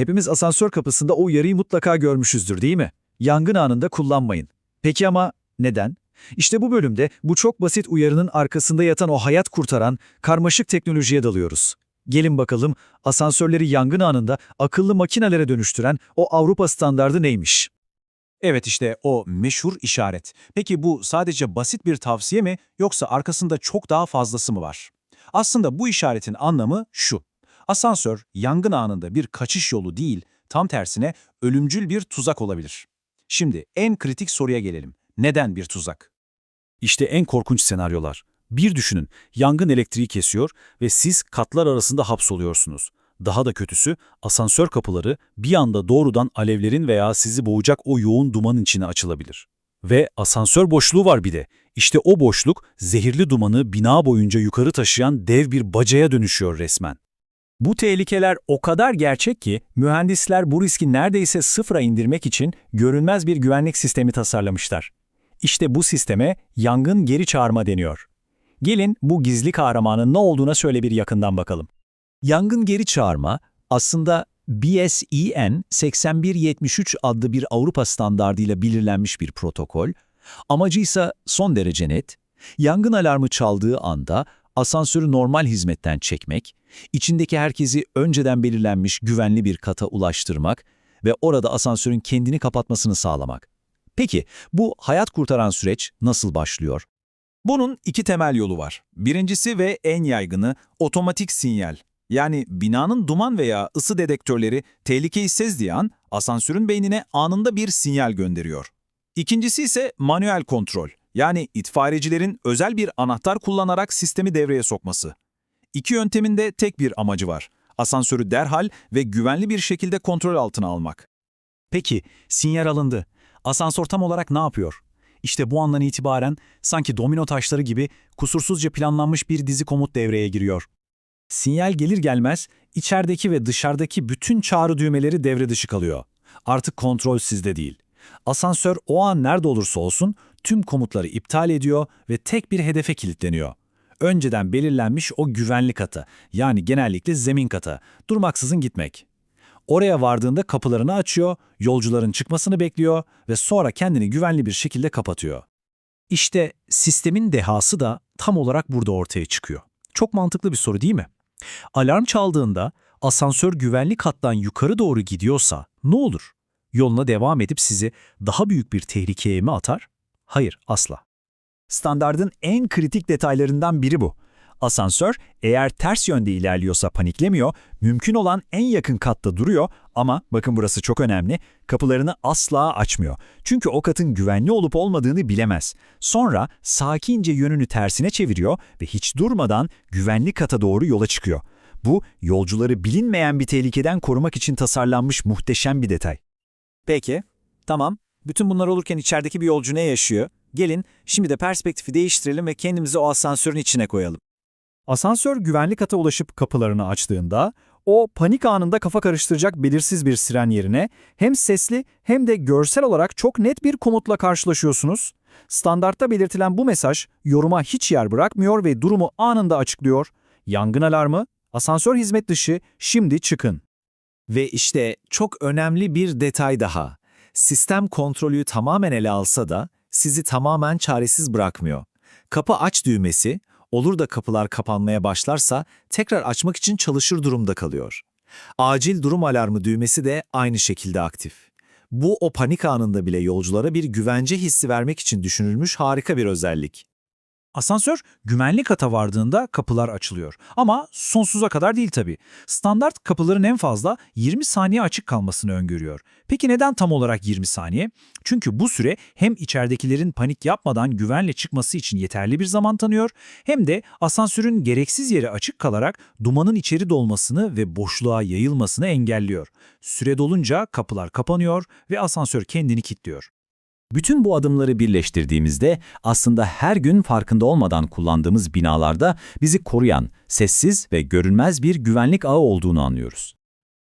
Hepimiz asansör kapısında o uyarıyı mutlaka görmüşüzdür değil mi? Yangın anında kullanmayın. Peki ama neden? İşte bu bölümde bu çok basit uyarının arkasında yatan o hayat kurtaran karmaşık teknolojiye dalıyoruz. Gelin bakalım asansörleri yangın anında akıllı makinelere dönüştüren o Avrupa standardı neymiş? Evet işte o meşhur işaret. Peki bu sadece basit bir tavsiye mi yoksa arkasında çok daha fazlası mı var? Aslında bu işaretin anlamı şu. Asansör yangın anında bir kaçış yolu değil, tam tersine ölümcül bir tuzak olabilir. Şimdi en kritik soruya gelelim. Neden bir tuzak? İşte en korkunç senaryolar. Bir düşünün, yangın elektriği kesiyor ve siz katlar arasında hapsoluyorsunuz. Daha da kötüsü, asansör kapıları bir anda doğrudan alevlerin veya sizi boğacak o yoğun dumanın içine açılabilir. Ve asansör boşluğu var bir de. İşte o boşluk, zehirli dumanı bina boyunca yukarı taşıyan dev bir bacaya dönüşüyor resmen. Bu tehlikeler o kadar gerçek ki mühendisler bu riski neredeyse sıfıra indirmek için görünmez bir güvenlik sistemi tasarlamışlar. İşte bu sisteme yangın geri çağırma deniyor. Gelin bu gizli kahramanın ne olduğuna şöyle bir yakından bakalım. Yangın geri çağırma aslında BSEN 8173 adlı bir Avrupa standardıyla belirlenmiş bir protokol. Amacı ise son derece net. Yangın alarmı çaldığı anda asansörü normal hizmetten çekmek, içindeki herkesi önceden belirlenmiş güvenli bir kata ulaştırmak ve orada asansörün kendini kapatmasını sağlamak. Peki bu hayat kurtaran süreç nasıl başlıyor? Bunun iki temel yolu var. Birincisi ve en yaygını otomatik sinyal. Yani binanın duman veya ısı dedektörleri tehlikeyi sezdiği an asansörün beynine anında bir sinyal gönderiyor. İkincisi ise manuel kontrol. Yani itfaiyecilerin özel bir anahtar kullanarak sistemi devreye sokması. İki yöntemin de tek bir amacı var. Asansörü derhal ve güvenli bir şekilde kontrol altına almak. Peki sinyal alındı. Asansör tam olarak ne yapıyor? İşte bu andan itibaren sanki domino taşları gibi kusursuzca planlanmış bir dizi komut devreye giriyor. Sinyal gelir gelmez içerideki ve dışarıdaki bütün çağrı düğmeleri devre dışı kalıyor. Artık kontrol sizde değil. Asansör o an nerede olursa olsun tüm komutları iptal ediyor ve tek bir hedefe kilitleniyor. Önceden belirlenmiş o güvenli kata, yani genellikle zemin kata, durmaksızın gitmek. Oraya vardığında kapılarını açıyor, yolcuların çıkmasını bekliyor ve sonra kendini güvenli bir şekilde kapatıyor. İşte sistemin dehası da tam olarak burada ortaya çıkıyor. Çok mantıklı bir soru değil mi? Alarm çaldığında asansör güvenli kattan yukarı doğru gidiyorsa ne olur? Yoluna devam edip sizi daha büyük bir tehlikeye mi atar? Hayır, asla. Standardın en kritik detaylarından biri bu. Asansör eğer ters yönde ilerliyorsa paniklemiyor, mümkün olan en yakın katta duruyor ama bakın burası çok önemli, kapılarını asla açmıyor. Çünkü o katın güvenli olup olmadığını bilemez. Sonra sakince yönünü tersine çeviriyor ve hiç durmadan güvenli kata doğru yola çıkıyor. Bu yolcuları bilinmeyen bir tehlikeden korumak için tasarlanmış muhteşem bir detay. Peki, tamam. Bütün bunlar olurken içerideki bir yolcu ne yaşıyor? Gelin şimdi de perspektifi değiştirelim ve kendimizi o asansörün içine koyalım. Asansör güvenli kata ulaşıp kapılarını açtığında, o panik anında kafa karıştıracak belirsiz bir siren yerine hem sesli hem de görsel olarak çok net bir komutla karşılaşıyorsunuz. Standartta belirtilen bu mesaj yoruma hiç yer bırakmıyor ve durumu anında açıklıyor. Yangın alarmı, asansör hizmet dışı, şimdi çıkın. Ve işte çok önemli bir detay daha. Sistem kontrolü tamamen ele alsa da sizi tamamen çaresiz bırakmıyor. Kapı aç düğmesi, olur da kapılar kapanmaya başlarsa tekrar açmak için çalışır durumda kalıyor. Acil durum alarmı düğmesi de aynı şekilde aktif. Bu o panik anında bile yolculara bir güvence hissi vermek için düşünülmüş harika bir özellik. Asansör güvenli kata vardığında kapılar açılıyor. Ama sonsuza kadar değil tabii. Standart kapıların en fazla 20 saniye açık kalmasını öngörüyor. Peki neden tam olarak 20 saniye? Çünkü bu süre hem içeridekilerin panik yapmadan güvenle çıkması için yeterli bir zaman tanıyor, hem de asansörün gereksiz yere açık kalarak dumanın içeri dolmasını ve boşluğa yayılmasını engelliyor. Süre dolunca kapılar kapanıyor ve asansör kendini kilitliyor. Bütün bu adımları birleştirdiğimizde aslında her gün farkında olmadan kullandığımız binalarda bizi koruyan, sessiz ve görünmez bir güvenlik ağı olduğunu anlıyoruz.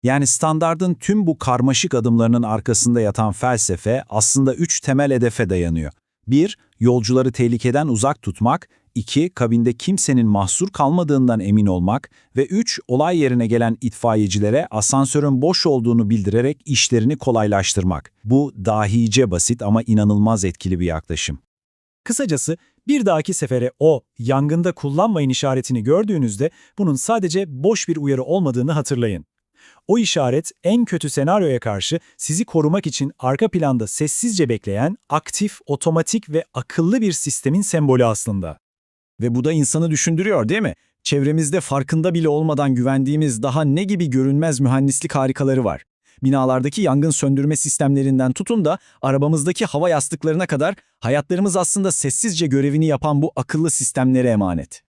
Yani standardın tüm bu karmaşık adımlarının arkasında yatan felsefe aslında üç temel hedefe dayanıyor. 1. Yolcuları tehlikeden uzak tutmak. 2. Kabinde kimsenin mahsur kalmadığından emin olmak ve 3. Olay yerine gelen itfaiyecilere asansörün boş olduğunu bildirerek işlerini kolaylaştırmak. Bu dahice basit ama inanılmaz etkili bir yaklaşım. Kısacası bir dahaki sefere o yangında kullanmayın işaretini gördüğünüzde bunun sadece boş bir uyarı olmadığını hatırlayın. O işaret en kötü senaryoya karşı sizi korumak için arka planda sessizce bekleyen aktif, otomatik ve akıllı bir sistemin sembolü aslında. Ve bu da insanı düşündürüyor değil mi? Çevremizde farkında bile olmadan güvendiğimiz daha ne gibi görünmez mühendislik harikaları var. Binalardaki yangın söndürme sistemlerinden tutun da arabamızdaki hava yastıklarına kadar hayatlarımız aslında sessizce görevini yapan bu akıllı sistemlere emanet.